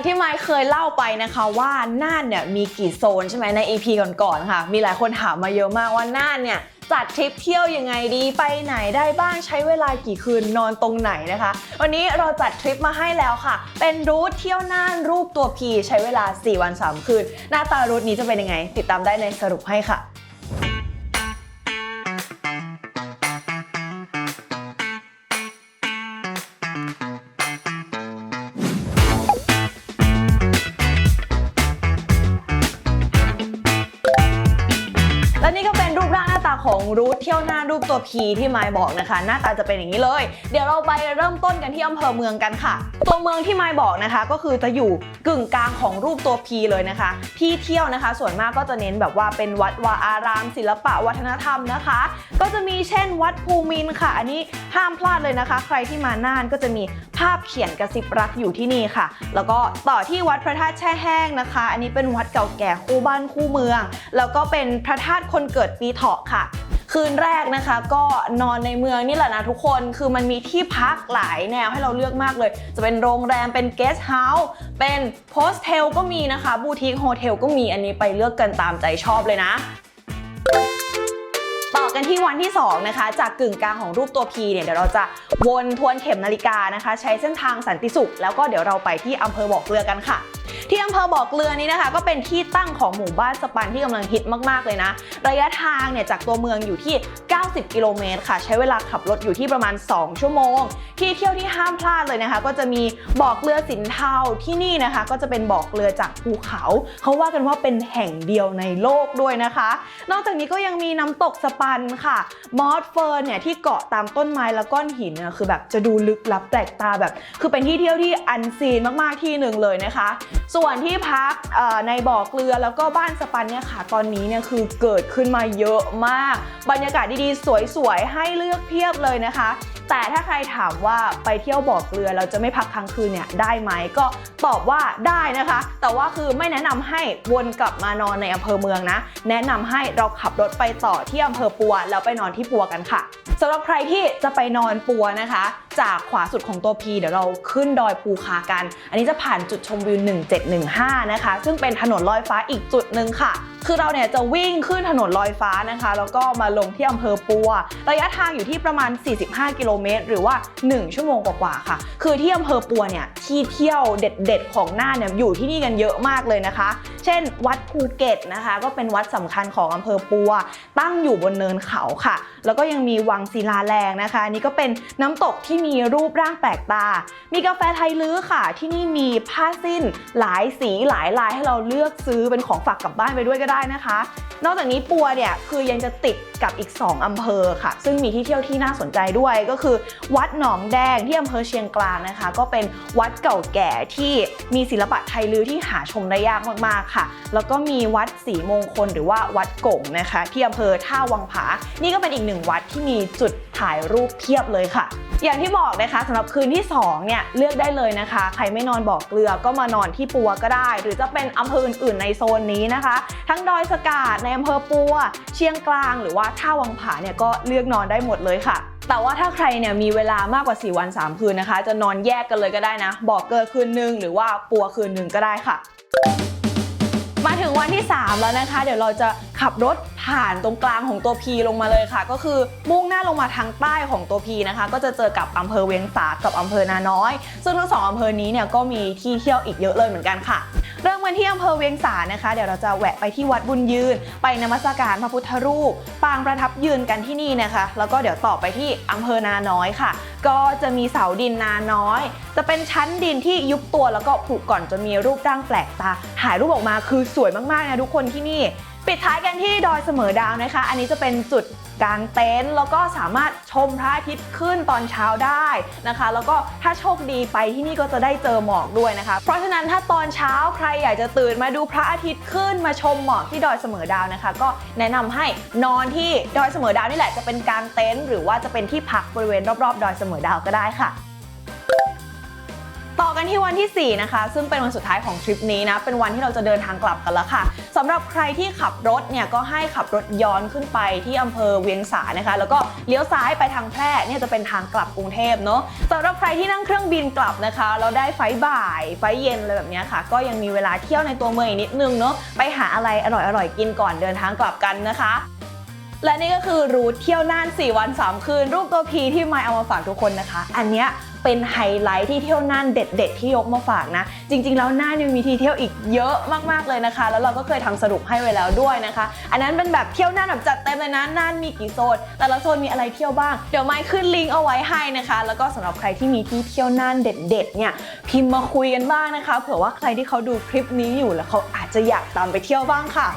ากที่ไมค์เคยเล่าไปนะคะว่าน่านเนี่ยมีกี่โซนใช่ไหมใน EP ก่อนๆค่ะ มีหลายคนถามมาเยอะมากว่าน่านเนี่ยจัดทริปเที่ยวยังไงดีไปไหนได้บ้างใช้เวลากี่คืนนอนตรงไหนนะคะ วันนี้เราจัดทริปมาให้แล้วค่ะ เป็นรูทเที่ยวน่านรูปตัว P ใช้เวลา 4 วัน 3 คืน หน้าตารูทนี้จะเป็นยังไง ติดตามได้ในสรุปให้ค่ะ รูทเที่ยวหน้ารูปตัว P ที่ไมค์บอกนะคะ หน้าตาจะเป็นอย่างนี้เลย เดี๋ยวเราไปเริ่มต้นกันที่อำเภอเมืองกันค่ะ ตัวเมืองที่ไมค์บอกนะคะ ก็คือจะอยู่กึ่งกลางของรูปตัว P เลยนะคะ ที่เที่ยวนะคะ ส่วนมากก็จะเน้นแบบว่าเป็นวัดวาอาราม ศิลปะวัฒนธรรมนะคะ ก็จะมีเช่น วัดภูมินค่ะ อันนี้ห้ามพลาดเลยนะคะ ใครที่มาน่านก็จะมีภาพเขียนกระซิบรักอยู่ที่นี่ค่ะ แล้วก็ต่อที่วัดพระธาตุแช่แห้งนะคะ อันนี้เป็นวัดเก่าแก่คู่บ้านคู่เมือง แล้วก็เป็นพระธาตุคนเกิดปีเถาะค่ะ คืนแรกนะคะก็นอนในเมืองนี่แหละนะทุกคนคือมันมีที่พักหลายแนวให้เราเลือกมากเลย จะเป็นโรงแรมเป็นเกสต์เฮาส์เป็นโฮสเทลก็มีนะคะบูติกโฮเทลก็มีอันนี้ไปเลือกกันตามใจชอบเลยนะ กันที่วันที่ 2 นะคะ จากกึ่งกลางของรูปตัว P เนี่ยเดี๋ยวเราจะวนทวนเข็มนาฬิกานะคะ ใช้เส้นทางสันติสุข แล้วก็เดี๋ยวเราไปที่อำเภอบ่อเกลือกันค่ะ ที่อำเภอบ่อเกลือนี้นะคะ ก็เป็นที่ตั้งของหมู่บ้านสปันที่กำลังฮิตมากๆเลยนะ ระยะทางเนี่ยจากตัวเมืองอยู่ที่ 90 กิโลเมตรค่ะ ใช้เวลาขับรถอยู่ที่ประมาณ 2 ชั่วโมง ที่เที่ยวที่ห้ามพลาดเลยนะคะ ก็จะมีบ่อเกลือสินเทาที่นี่นะคะ ก็จะเป็นบ่อเกลือจากภูเขาเขาว่ากันว่าเป็นแห่งเดียวในโลกด้วยนะคะ นอกจากนี้ก็ยังมีน้ำตกสปันค่ะ มอสเฟิร์นเนี่ยที่เกาะตามต้นไม้และก้อนหินเนี่ยคือแบบจะดูลึกลับแปลกตาแบบ คือเป็นที่เที่ยวที่อันซีนมากๆที่หนึ่งเลยนะคะ ส่วนที่พักในบ่อเกลือแล้วก็บ้านสปันเนี่ยค่ะตอนนี้เนี่ยคือเกิดขึ้นมาเยอะมาก บรรยากาศดีๆ สวยๆ ให้เลือกเพียบเลยนะคะ แต่ถ้าใครถามว่าไปเที่ยวบ่อเกลือเราจะไม่พักค้างคืนเนี่ยได้ไหมก็ตอบว่าได้นะคะ แต่ว่าคือไม่แนะนำให้วนกลับมานอนในอำเภอเมืองนะ แนะนำให้เราขับรถไปต่อที่อำเภอปัว แล้วไปนอนที่ปัวกันค่ะสำหรับใครที่จะไปนอนปัวนะคะ จากขวาสุดของตัว P เดี๋ยวเราขึ้นดอยภูคากัน อันนี้จะผ่านจุดชมวิว 1715 นะคะ ซึ่งเป็นถนนลอยฟ้าอีกจุดหนึ่งค่ะ คือเราเนี่ยจะวิ่งขึ้นถนนลอยฟ้านะคะ แล้วก็มาลงที่อำเภอปัว ระยะทางอยู่ที่ประมาณ 45 กิโลเมตร หรือว่า 1 ชั่วโมงกว่าๆค่ะ คือที่อำเภอปัวเนี่ยที่เที่ยวเด็ดๆ ของหน่าเนี่ยอยู่ที่นี่กันเยอะมากเลยนะคะ เช่น วัดภูเก็ตนะคะ ก็เป็นวัดสำคัญของอำเภอปัว ตั้งอยู่บนเนินเขาค่ะ แล้วก็ยังมีวังศิลาแรงนะคะอันนี่ก็เป็นน้ำตกที่มีมีรูปร่างแปลกตา มีกาแฟไทยลื้อค่ะ ที่นี่มีผ้าสิ้นหลายสีหลายลายให้เราเลือกซื้อเป็นของฝากกลับบ้านไปด้วยก็ได้นะคะ นอกจากนี้ปัวเนี่ยคือยังจะติดกับอีก 2อำเภอค่ะ ซึ่งมีที่เที่ยวที่น่าสนใจด้วยก็คือ วัดหนองแดงที่อำเภอเชียงกลางนะคะ ก็เป็นวัดเก่าแก่ที่มีศิลปะไทยลื้อที่หาชมได้ยากมากๆค่ะ แล้วก็มีวัดศรีมงคลหรือว่าวัดกงนะคะที่อำเภอท่าวังผา นี่ก็เป็นอีกหนึ่งวัดที่มีจุดถ่ายรูปเพียบเลยค่ะ อย่างที่บอกนะคะสำหรับคืนที่2เนี่ยเลือกได้เลยนะคะ ใครไม่นอนบ่อเกลือก็มานอนที่ปัวก็ได้ หรือจะเป็นอำเภออื่นๆในโซนนี้นะคะ ทั้งดอยสะกาดในอำเภอปัว เชียงกลาง หรือว่าท่าวังผาเนี่ยก็เลือกนอนได้หมดเลยค่ะ แต่ว่าถ้าใครเนี่ยมีเวลามากกว่า 4 วัน 3 คืนนะคะ จะนอนแยกกันเลยก็ได้นะบ่อเกือคืนหนึ่งหรือว่าปัวคืนหนึ่งก็ได้ค่ะมาถึงวันที่ 3 แล้วนะคะ เดี๋ยวเราจะขับรถผ่านตรงกลางของตัว P ลงมาเลยค่ะ ก็คือมุ่งหน้าลงมาทางใต้ของตัว P นะคะ ก็จะเจอกับอำเภอเวียงสากับอำเภอนาน้อย ซึ่งทั้งสองอำเภอนี้เนี่ยก็มีที่เที่ยวอีกเยอะเลยเหมือนกันค่ะ เริ่มกันที่อำเภอเวียงสานะคะ เดี๋ยวเราจะแวะไปที่วัดบุญยืน ไปนมัสการพระพุทธรูป ปางประทับยืนกันที่นี่นะคะ แล้วก็เดี๋ยวต่อไปที่อำเภอนาน้อยค่ะ ก็จะมีเสาดินนาน้อย จะเป็นชั้นดินที่ยุบตัวแล้วก็ผุก่อนจนมีรูปร่างแปลกตาถ่ายรูปออกมาคือสวยมากๆนะทุกคนที่นี่ ปิดท้ายกันที่ดอยเสมอดาวนะคะ อันนี้จะเป็นจุดกางเต็นท์แล้วก็สามารถชมพระอาทิตย์ขึ้นตอนเช้าได้นะคะ แล้วก็ถ้าโชคดีไปที่นี่ก็จะได้เจอหมอกด้วยนะคะ เพราะฉะนั้นถ้าตอนเช้าใครอยากจะตื่นมาดูพระอาทิตย์ขึ้นมาชมหมอกที่ดอยเสมอดาวนะคะ ก็แนะนำให้นอนที่ดอยเสมอดาวนี่แหละจะเป็นกางเต็นท์หรือว่าจะเป็นที่พักบริเวณรอบๆ ดอยเสมอดาวก็ได้ค่ะ กันกันที่วันที่ 4 นะคะ ซึ่งเป็นวันสุดท้ายของทริปนี้นะ เป็นวันที่เราจะเดินทางกลับกันแล้วค่ะสำหรับใครที่ขับรถเนี่ยก็ให้ขับรถย้อนขึ้นไปที่อำเภอเวียงสานะคะ แล้วก็เลี้ยวซ้ายไปทางแพร่เนี่ยจะเป็นทางกลับกรุงเทพเนาะสำหรับใครที่นั่งเครื่องบินกลับนะคะเราได้ไฟบ่าย ไฟเย็นอะไรแบบนี้ค่ะ ก็ยังมีเวลาเที่ยวในตัวเมืองอีกนิดนึงเนาะไปหาอะไรอร่อยๆกินก่อนเดินทางกลับกันนะคะและนี่ก็คือรูทเที่ยวน่าน 4 วัน 3 คืน รูปตัวพีที่ไมเอามาฝากทุกคนนะคะ อันเนี้ย เป็นไฮไลท์ที่เที่ยวน่านเด็ด ๆ ที่ยกมาฝากนะ จริง ๆ แล้วน่านยังมีที่เที่ยวอีกเยอะมากๆเลยนะคะ แล้วเราก็เคยทำสรุปให้ไว้แล้วด้วยนะคะ อันนั้นเป็นแบบเที่ยวน่านแบบจัดเต็มเลยนะน่านมีกี่โซนแต่ละโซนมีอะไรเที่ยวบ้างเดี๋ยวไมค์ขึ้นลิงก์เอาไว้ให้นะคะ แล้วก็สำหรับใครที่มีที่เที่ยวน่านเด็ด ๆ เนี่ยพิมพ์มาคุยกันบ้างนะคะ เผื่อว่าใครที่เขาดูคลิปนี้อยู่แล้วเขาอาจจะอยากตามไปเที่ยวบ้างค่ะ